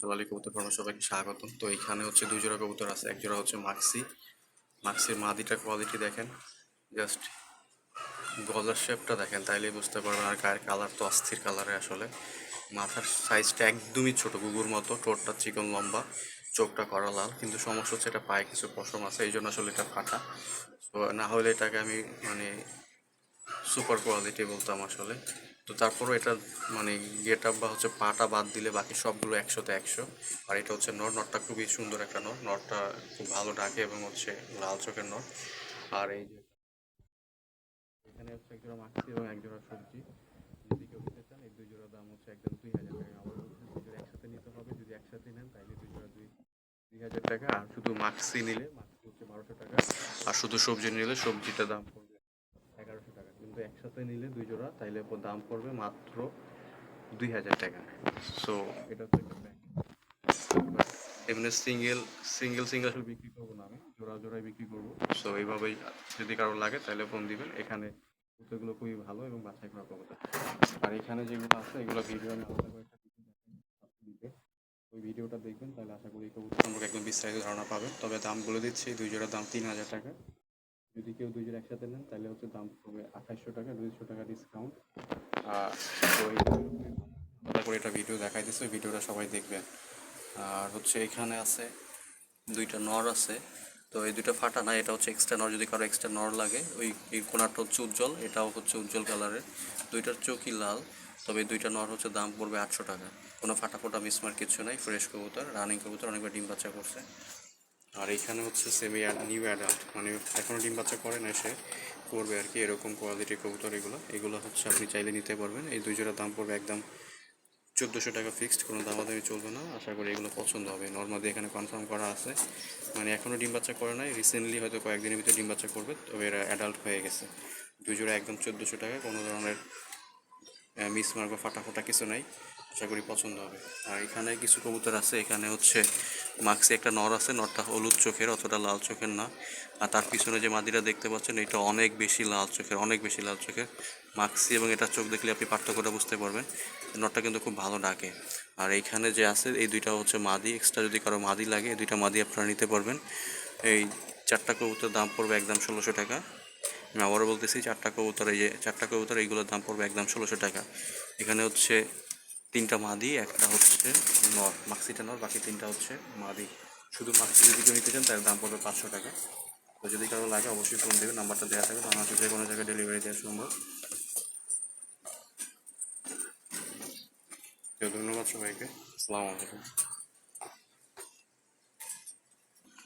জালালি কবুতর ফার্মে সবাইকে স্বাগতম। তো এখানে হচ্ছে দুই জোড়া কবুতর আছে, এক জোড়া হচ্ছে মাক্সি। মাক্সির মাদিটার কোয়ালিটি দেখেন জাস্ট গলার শেপটা দেখেন, তাইলেই বুঝতে পারবেন আর গায়ের কালার তো অস্থির কালারে আসলে। মাথার সাইজটা একদমই ছোট গুগুর মতো, ঠোঁটটা চিকন লম্বা, চোখটা করা লাল, কিন্তু সমস্যা হচ্ছে এটা পায়ে কিছু পশম আছে, এই জন্য আসলে এটা ফাটা। তো না হলে এটাকে আমি মানে সুপার কোয়ালিটি বলতাম আসলে। তো তারপরও এটা মানে গেট আপ বা হচ্ছে পাটা বাদ দিলে বাকি সবগুলো একশোতে একশো। আর এটা হচ্ছে নর নটটা খুবই সুন্দর একটা নর। নটটা খুব ভালো ডাকে এবং হচ্ছে লাল চোখের নর। আর এই যে এখানে হচ্ছে এক জোড়া মাছি এবং এক জোড়া সবজি। যদি কেউ চান, এই দুই জোড়া দাম হচ্ছে একদম দুই হাজার টাকা। আবার জোড়া একসাথে নিতে হবে। যদি একসাথে নেন তাহলে দুই জোড়া দুই দুই হাজার টাকা। আর শুধু মাক্সি নিলে মাক্সি হচ্ছে বারোশো টাকা। আর শুধু সবজি নিলে সবজিটা দাম কিন্তু একসাথে নিলে দুই জোড়া তাইলে দাম পড়বে মাত্র দুই হাজার টাকা। সো এটা হচ্ছে একটা ব্যাগ এমনি সিঙ্গেল সিঙ্গেল সিঙ্গেল আসলে বিক্রি করব না আমি জোড়া জোড়াই বিক্রি করব। সো এইভাবেই যদি কারও লাগে তাহলে ফোন দিবেন। এখানে জুতোগুলো খুবই ভালো এবং বাছাই করা কবুতর আর এখানে যেগুলো আছে এগুলো ভিডিও আমি আলাদা করে একটা দেখাবো, ওই ভিডিওটা দেখবেন তাহলে আশা করি কবুতর সম্পর্কে একদম বিস্তারিত ধারণা পাবেন। তবে দাম বলে দিচ্ছি দুই জোড়ার দাম তিন হাজার টাকা। যদি কেউ দুই জোড়া একসাথে নেন, তাহলে হচ্ছে দাম পড়বে আঠাইশশো টাকা, দুইশো টাকা ডিসকাউন্ট আর করে একটা ভিডিও দেখাইতেছে, ওই ভিডিওটা সবাই দেখবেন। আর হচ্ছে এখানে আছে দুইটা নর আছে, তো এই দুইটা ফাটা না, এটা হচ্ছে এক্সট্রা নর, যদি কারও এক্সট্রা নর লাগে, ওই কোনারটা হচ্ছে উজ্জ্বল, এটাও হচ্ছে উজ্জ্বল কালারের দুইটার চোখই লাল, তবে দুইটা নর হচ্ছে দাম পড়বে আটশো টাকা। কোনো ফাটা ফোটা মিসমার কিছু নাই ফ্রেশ কবুতর রানিং কবুতর, অনেকবার ডিম বাচ্চা করছে। আর এইখানে হচ্ছে সেমি নিউ অ্যাডাল্ট মানে এখনও ডিম বাচ্চা করে না সে, করবে আর কি, এরকম কোয়ালিটির কবুতর এগুলো। এগুলো হচ্ছে আপনি চাইলে নিতে পারবেন। এই দুই জোড়ার দাম পড়বে একদম চোদ্দোশো টাকা ফিক্সড কোনো দামাদামি চলবে না। আশা করি এগুলো পছন্দ হবে। নর্মালি এখানে কনফার্ম করা আছে। মানে এখনও ডিম বাচ্চা করে নাই। রিসেন্টলি হয়তো কয়েকদিনের ভিতরে ডিম বাচ্চা করবে, তবে এরা অ্যাডাল্ট হয়ে গেছে। দুই জোড়া একদম চোদ্দোশো টাকা, কোনো ধরনের মিস মার্ক বা ফাটা ফাটা কিছু নাই, আশা করি পছন্দ হবে। আর এখানে কিছু কবুতর আছে, এখানে হচ্ছে মাক্সি একটা নর আছে, নরটা হলুদ চোখের অতটা লাল চোখের না। আর তার পিছনে যে মাদিরা দেখতে পাচ্ছেন, এটা অনেক বেশি লাল চোখের, অনেক বেশি লাল চোখের। মাক্সি এবং এটা চোখ দেখলে আপনি পার্থক্যটা বুঝতে পারবেন। নটটা কিন্তু খুব ভালো ডাকে। আর এইখানে যে আছে, এই দুইটা হচ্ছে মাদি এক্সট্রা যদি কারও মাদি লাগে, এই দুইটা মাদি আপনারা নিতে পারবেন। এই চারটা কবুতর দাম পড়বে একদম ষোলোশো টাকা। আবারও বলতেছি, চারটা কবুতর এই যে, চারটা কবুতর এইগুলোর দাম পড়বে একদম ষোলোশো টাকা। এখানে হচ্ছে তিনটা মাদি, একটা হচ্ছে নর, মাক্সিটা নর, বাকি তিনটা হচ্ছে মাদি। শুধু মাক্সি যদি কেউ নিতে চান, তার দাম পড়বে পাঁচশো টাকা। তো যদি কারও লাগে, অবশ্যই ফোন দেবেন, নাম্বারটা দেওয়া থাকবে, বাংলাদেশের যে কোনো জায়গায় ডেলিভারি দেওয়া সম্ভব। ধন্যবাদ সবাইকে। আসসালামু আলাইকুম।